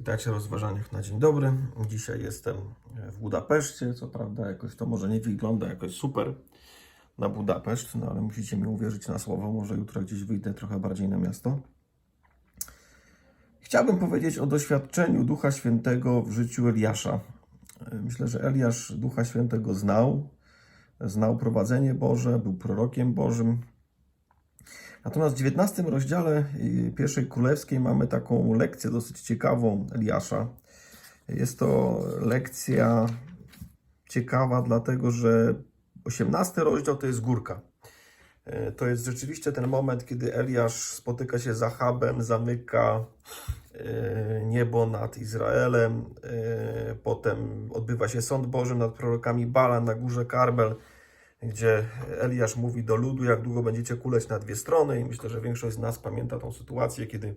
Witajcie w rozważaniach na dzień dobry. Dzisiaj jestem w Budapeszcie. Co prawda, jakoś to może nie wygląda jakoś super na Budapeszt, no ale musicie mi uwierzyć na słowo. Może jutro gdzieś wyjdę trochę bardziej na miasto. Chciałbym powiedzieć o doświadczeniu Ducha Świętego w życiu Eliasza. Myślę, że Eliasz Ducha Świętego znał, znał prowadzenie Boże, był prorokiem Bożym. Natomiast w 19 rozdziale y, pierwszej królewskiej mamy taką lekcję dosyć ciekawą Eliasza. Jest to lekcja ciekawa, dlatego że 18 rozdział to jest górka. Y, To jest rzeczywiście ten moment, kiedy Eliasz spotyka się z Achabem, zamyka y, niebo nad Izraelem. Potem odbywa się sąd Boży nad prorokami Bala na górze Karbel gdzie Eliasz mówi do ludu, jak długo będziecie kuleć na dwie strony. I myślę, że większość z nas pamięta tą sytuację, kiedy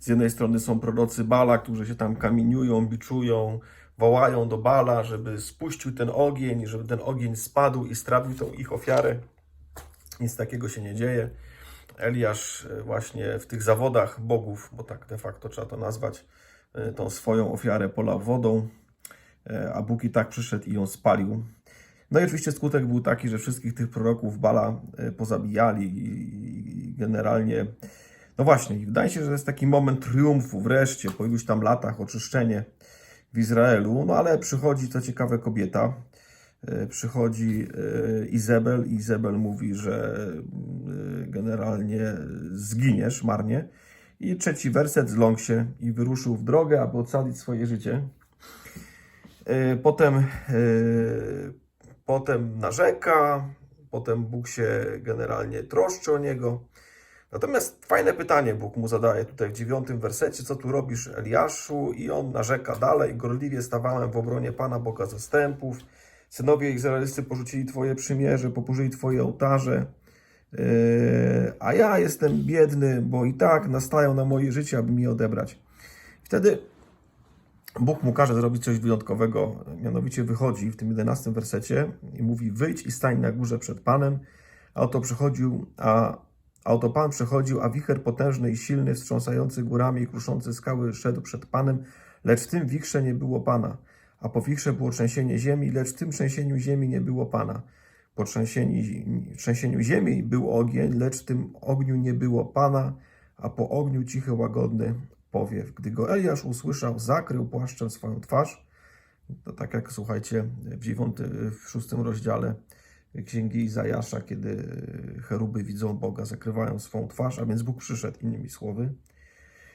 z jednej strony są prorocy Bala, którzy się tam kamieniują, biczują, wołają do Bala, żeby spuścił ten ogień, żeby ten ogień spadł i strawił tą ich ofiarę. Nic takiego się nie dzieje. Eliasz e, właśnie w tych zawodach bogów, bo tak de facto trzeba to nazwać, e, tą swoją ofiarę polał wodą, e, a Bóg i tak przyszedł i ją spalił. No i oczywiście skutek był taki, że wszystkich tych proroków Bala e, pozabijali i generalnie, no właśnie, i wydaje się, że jest taki moment triumfu wreszcie, po iluś tam latach, oczyszczenie w Izraelu, no ale przychodzi, co ciekawe, kobieta, E, przychodzi e, Izabel i Izabel mówi, że generalnie zginiesz marnie. I trzeci werset, zląkł się i wyruszył w drogę, aby ocalić swoje życie. Potem, potem narzeka, potem Bóg się generalnie troszczy o niego. Natomiast fajne pytanie Bóg mu zadaje tutaj w dziewiątym wersecie, co tu robisz Eliaszu? I on narzeka dalej, gorliwie stawałem w obronie Pana Boga zastępów. Synowie izraelscy porzucili Twoje przymierze, poburzyli Twoje ołtarze. Yy, a ja jestem biedny, bo i tak nastają na moje życie, aby mi odebrać. Wtedy Bóg mu każe zrobić coś wyjątkowego, mianowicie wychodzi w tym 11 wersecie i mówi: Wyjdź i stań na górze przed Panem. A oto przychodził, a, a oto Pan przychodził, a wicher potężny i silny, wstrząsający górami i kruszący skały szedł przed Panem, lecz w tym wichrze nie było Pana. A po wichrze było trzęsienie ziemi, lecz w tym trzęsieniu ziemi nie było Pana. Po trzęsieniu, trzęsieniu ziemi był ogień, lecz w tym ogniu nie było Pana, a po ogniu cichy, łagodny powiew. Gdy go Eliasz usłyszał, zakrył płaszczem swoją twarz. To tak jak słuchajcie, w, dziewiąty, w szóstym rozdziale Księgi Izajasza, kiedy cheruby widzą Boga, zakrywają swą twarz, a więc Bóg przyszedł, innymi słowy.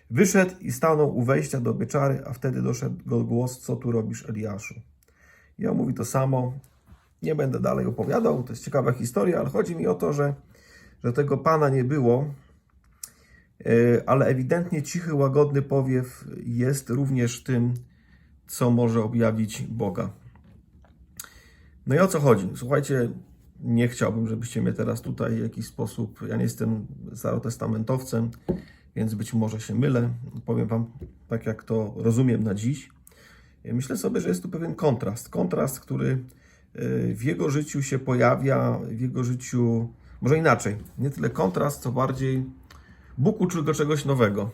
Wyszedł i stanął u wejścia do byczary, a wtedy doszedł go głos, co tu robisz, Eliaszu. I on mówi to samo. Nie będę dalej opowiadał, to jest ciekawa historia, ale chodzi mi o to, że, że tego Pana nie było, ale ewidentnie cichy, łagodny powiew jest również tym, co może objawić Boga. No i o co chodzi? Słuchajcie, nie chciałbym, żebyście mnie teraz tutaj w jakiś sposób. Ja nie jestem starotestamentowcem, więc być może się mylę. Powiem Wam tak, jak to rozumiem na dziś. Myślę sobie, że jest tu pewien kontrast. Kontrast, który e, w jego życiu się pojawia, w jego życiu, może inaczej. Nie tyle kontrast, co bardziej Bóg uczył go czegoś nowego.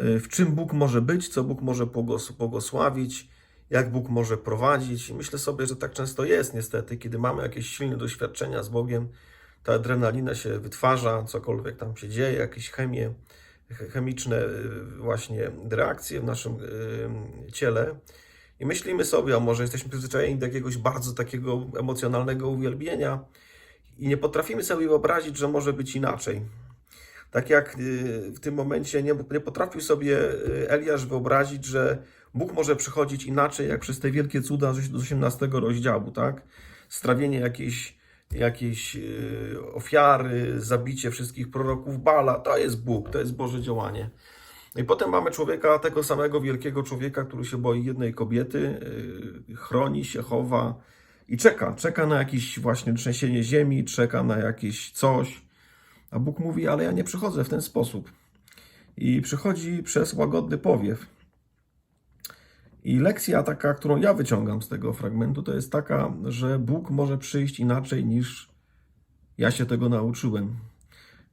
Y, W czym Bóg może być, co Bóg może błogos- błogosławić, jak Bóg może prowadzić. I myślę sobie, że tak często jest niestety, kiedy mamy jakieś silne doświadczenia z Bogiem, ta adrenalina się wytwarza, cokolwiek tam się dzieje, jakieś chemie, ch- chemiczne y, właśnie reakcje w naszym y, ciele. I myślimy sobie, a może jesteśmy przyzwyczajeni do jakiegoś bardzo takiego emocjonalnego uwielbienia i nie potrafimy sobie wyobrazić, że może być inaczej. Tak jak y, w tym momencie nie, nie potrafił sobie y, Eliasz wyobrazić, że Bóg może przychodzić inaczej, jak przez te wielkie cuda z 18 rozdziału, tak? Strawienie jakiejś, jakiejś y, ofiary, zabicie wszystkich proroków Bala, to jest Bóg, to jest Boże działanie. I potem mamy człowieka, tego samego wielkiego człowieka, który się boi jednej kobiety, chroni się, chowa i czeka. Czeka na jakieś właśnie trzęsienie ziemi, czeka na jakieś coś. A Bóg mówi, ale ja nie przychodzę w ten sposób. I przychodzi przez łagodny powiew. I lekcja taka, którą ja wyciągam z tego fragmentu, to jest taka, że Bóg może przyjść inaczej niż ja się tego nauczyłem.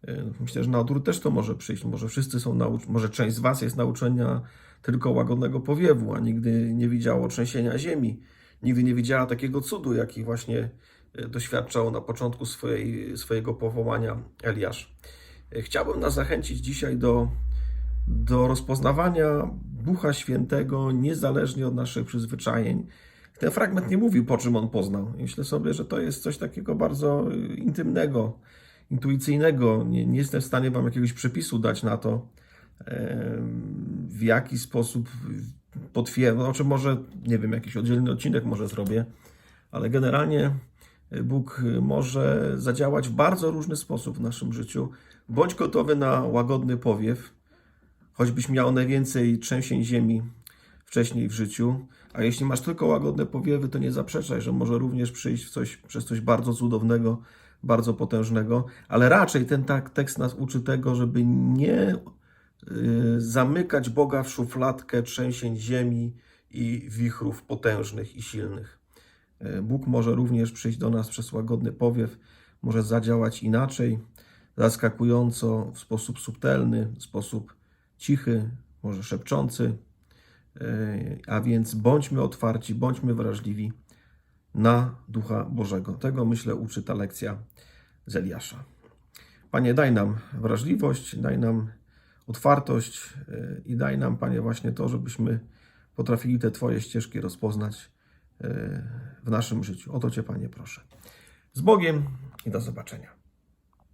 E, Myślę, że na odwrót też to może przyjść. Może wszyscy są naucz... może część z Was jest nauczenia tylko łagodnego powiewu, a nigdy nie widziało trzęsienia ziemi. Nigdy nie widziała takiego cudu, jaki właśnie doświadczał na początku swojej, swojego powołania Eliasz. E, Chciałbym nas zachęcić dzisiaj do, do rozpoznawania Ducha Świętego niezależnie od naszych przyzwyczajeń. Ten fragment nie mówił, po czym on poznał. Myślę sobie, że to jest coś takiego bardzo y, intymnego, intuicyjnego. Nie, nie jestem w stanie Wam jakiegoś przepisu dać na to, w jaki sposób potwierdzę. Znaczy, może, nie wiem, jakiś oddzielny odcinek może zrobię, ale generalnie Bóg może zadziałać w bardzo różny sposób w naszym życiu. Bądź gotowy na łagodny powiew, choćbyś miał najwięcej trzęsień ziemi wcześniej w życiu. A jeśli masz tylko łagodne powiewy, to nie zaprzeczaj, że może również przyjść coś, przez coś bardzo cudownego, bardzo potężnego. Ale raczej ten tak, tekst nas uczy tego, żeby nie y, zamykać Boga w szufladkę trzęsień ziemi i wichrów potężnych i silnych. Y, Bóg może również przyjść do nas przez łagodny powiew, może zadziałać inaczej, zaskakująco, w sposób subtelny, w sposób cichy, może szepczący. Yy, A więc bądźmy otwarci, bądźmy wrażliwi na Ducha Bożego. Tego myślę uczy ta lekcja z Eliasza. Panie, daj nam wrażliwość, daj nam otwartość yy, i daj nam, Panie, właśnie to, żebyśmy potrafili te Twoje ścieżki rozpoznać w naszym życiu. O to Cię, Panie, proszę. Z Bogiem i do zobaczenia.